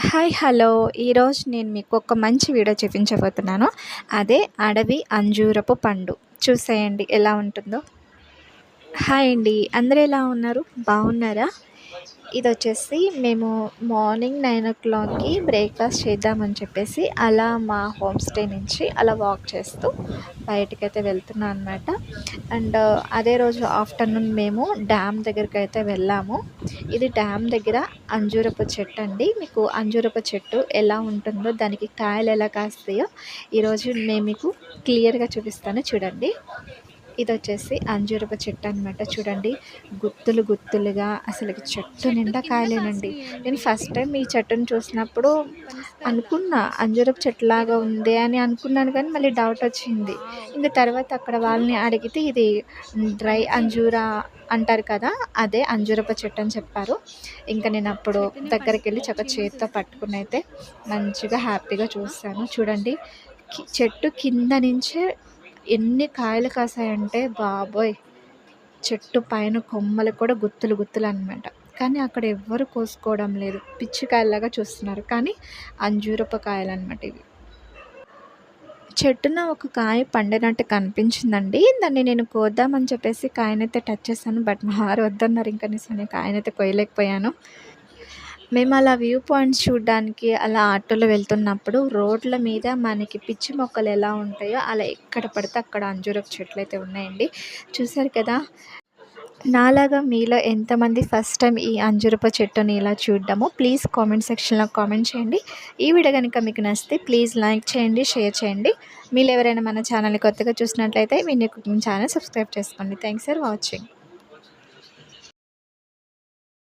Hi hello. ఈరోజు నేను మీకు ఒక మంచి వీడియో చూపించబోతున్నాను. అదే అడవి అంజూరపు పండు. చూసేయండి ఎలా ఉంటుందో. హాయ్ అండి. అందరూ ఎలా ఉన్నారు? బాగున్నారా? ఇది వచ్చేసి మేము మార్నింగ్ నైన్ ఓ క్లాక్కి బ్రేక్ఫాస్ట్ చేద్దామని చెప్పేసి అలా మా హోమ్ స్టే నుంచి అలా వాక్ చేస్తూ బయటకైతే వెళ్తున్నాం అనమాట అండ్ అదే రోజు ఆఫ్టర్నూన్ మేము డ్యామ్ దగ్గరికి అయితే వెళ్ళాము. ఇది డ్యామ్ దగ్గర అంజూరపు చెట్టు అండి. మీకు అంజూరపు చెట్టు ఎలా ఉంటుందో దానికి కాయలు ఎలా కాస్తాయో ఈరోజు మేము మీకు క్లియర్గా చూపిస్తాను చూడండి. ఇది వచ్చేసి అంజూరపు చెట్టు అనమాట చూడండి గుత్తులు గుత్తులుగా అసలు చెట్టు నిండా కాయలేనండి. నేను ఫస్ట్ టైం ఈ చెట్టును చూసినప్పుడు అనుకున్నా అంజూరపు చెట్టు లాగా ఉంది అని అనుకున్నాను కానీ మళ్ళీ డౌట్ వచ్చింది. ఇంకా తర్వాత అక్కడ వాళ్ళని అడిగితే ఇది డ్రై అంజూరా అంటారు కదా అదే అంజూరపు చెట్టు అని చెప్పారు. ఇంకా నేను అప్పుడు దగ్గరికి వెళ్ళి చక్క చేతితో పట్టుకుని అయితే మంచిగా హ్యాపీగా చూస్తాను చూడండి చెట్టు కింద నుంచే ఎన్ని కాయలు కాసాయంటే బాబోయ్ చెట్టు పైన కొమ్మలు కూడా గుత్తులు గుత్తులు అనమాట కానీ అక్కడ ఎవ్వరు కోసుకోవడం లేదు. పిచ్చికాయలాగా చూస్తున్నారు. కానీ అంజూరపు కాయలు అనమాట ఇవి. చెట్టున ఒక కాయ పండినట్టు కనిపించిందండి. దాన్ని నేను కోద్దామని చెప్పేసి కాయనైతే టచ్ చేశాను బట్ మా వారు వద్దన్నారు. ఇంకా నేను కాయనైతే కొయ్యలేకపోయాను. మేము అలా వ్యూ పాయింట్స్ చూడడానికి అలా ఆటోలో వెళ్తున్నప్పుడు రోడ్ల మీద మనకి పిచ్చి మొక్కలు ఎలా ఉంటాయో అలా ఎక్కడ పడితే అక్కడ అంజూరపు చెట్లు అయితే ఉన్నాయండి. చూసారు కదా? నాలాగా మీలో ఎంతమంది ఫస్ట్ టైం ఈ అంజురపు చెట్టుని ఇలా చూడ్డామో ప్లీజ్ కామెంట్ సెక్షన్లో కామెంట్ చేయండి. ఈ వీడియో కనుక మీకు నచ్చితే ప్లీజ్ లైక్ చేయండి షేర్ చేయండి. మీరు ఎవరైనా మన ఛానల్ని కొత్తగా చూసినట్లయితే మీ కుకింగ్ ఛానల్ సబ్స్క్రైబ్ చేసుకోండి. Thanks for watching.